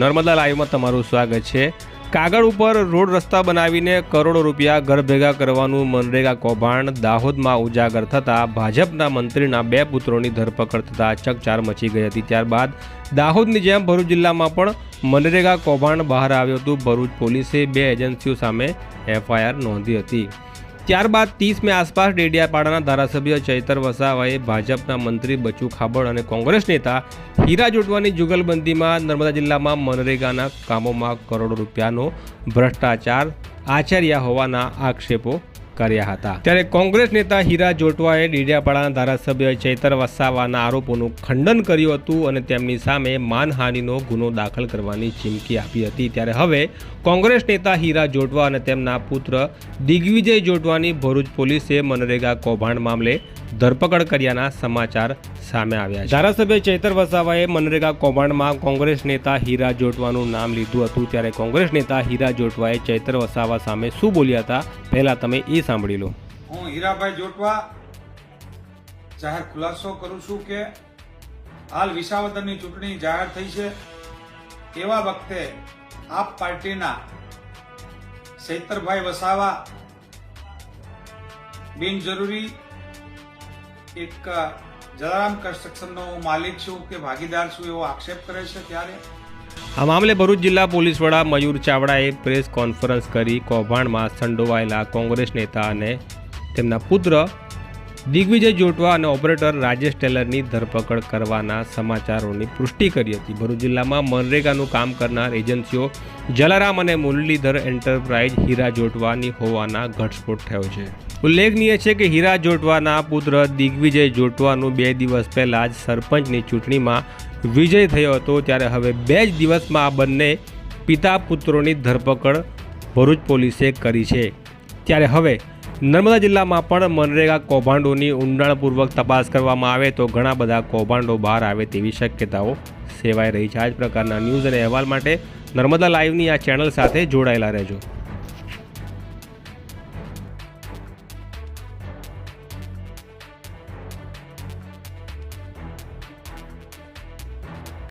નર્મદા લાઈવમાં તમારું સ્વાગત છે. કાગળ ઉપર રોડ રસ્તા બનાવીને કરોડો રૂપિયા ઘર ભેગા કરવાનું મનરેગા કૌભાંડ દાહોદમાં ઉજાગર થતાં ભાજપના મંત્રીના બે પુત્રોની ધરપકડ થતાં ચકચાર મચી ગઈ હતી. ત્યારબાદ દાહોદની જેમ ભરૂચ જિલ્લામાં પણ મનરેગા કૌભાંડ બહાર આવ્યું હતું. ભરૂચ પોલીસે બે એજન્સીઓ સામે એફઆઈઆર નોંધી હતી. ત્યારબાદ ત્રીસ મે આસપાસ ડેડિયાપાડાના ધારાસભ્ય ચૈતર વસાવાએ ભાજપના મંત્રી બચુ ખાબડ અને કોંગ્રેસ નેતા હીરા જોટવાની જુગલબંધીમાં નર્મદા જિલ્લામાં મનરેગાના કામોમાં કરોડો રૂપિયાનો ભ્રષ્ટાચાર આચર્યા હોવાના આક્ષેપો કર્યા હતા. ત્યારે કોંગ્રેસ નેતા હીરા જોટવાએ ડેડિયાપાડાના ધારાસભ્ય ચૈતર વસાવાના આરોપોનું ખંડન કર્યું હતું અને તેમની સામે માનહાનિનો ગુનો દાખલ કરવાની ચીમકી આપી હતી. ત્યારે હવે કોંગ્રેસ નેતા હીરા જોટવા અને તેમના પુત્ર દિગ્વિજય જોટવાની ભરૂચ પોલીસે મનરેગા કૌભાંડ મામલે ધરપકડ કર્યાના સમાચાર સામે આવ્યા છે. ધારાસભ્ય ચૈતર વસાવાએ મનરેગા કૌભાંડમાં કોંગ્રેસ નેતા હીરા જોટવાનું નામ લીધું હતું ત્યારે કોંગ્રેસ નેતા હીરા જોટવાએ ચૈતર વસાવા સામે શું બોલ્યા હતા? પહેલા તમે એ સાંભળી લો. હું હીરાભાઈ જોટવા જાહેર ખુલાસો કરું છું કે હાલ વિસાવદરની ચૂંટણી જાહેર થઈ છે. એવા વખતે આપ પાર્ટીના ચૈતરભાઈ વસાવા બિનજરૂરી એક, જલારામ કન્સ્ટ્રક્શનનો માલિક છું કે ભાગીદાર છું એવો આક્ષેપ કરે છે ત્યારે? આ મામલે ભરૂચ જિલ્લા પોલીસ વડા મયુર ચાવડાએ પ્રેસ કોન્ફરન્સ કરી કૌભાંડમાં સંડોવાયેલા કોંગ્રેસ નેતા અને તેમના પુત્ર દિગ્વિજય જોટવા અને ઓપરેટર રાજેશ ટેલરની ધરપકડ કરવાના સમાચારોની પુષ્ટિ કરી હતી. ભરૂચ જિલ્લામાં મનરેગાનું કામ કરનાર એજન્સીઓ જલારામ અને મુરલીધર એન્ટરપ્રાઇઝ હીરા જોટવાની હોવાના ઘટસ્ફોટ થયો છે. ઉલ્લેખનીય છે કે હીરા જોટવાના પુત્ર દિગ્વિજય જોટવાનું બે દિવસ પહેલા જ સરપંચની ચૂંટણીમાં વિજય થયો હતો. ત્યારે હવે બે જ દિવસમાં આ બંને પિતા પુત્રોની ધરપકડ ભરૂચ પોલીસે કરી છે. ત્યારે હવે નર્મદા જિલ્લામાં પણ મનરેગા કૌભાંડોની ઊંડાણપૂર્વક તપાસ કરવામાં આવે તો ઘણા બધા કૌભાંડો બહાર આવે તેવી શક્યતાઓ સેવાઈ રહી છે. આ જ પ્રકારના ન્યૂઝ અને અહેવાલ માટે નર્મદા લાઈવની આ ચેનલ સાથે જોડાયેલા રહેજો.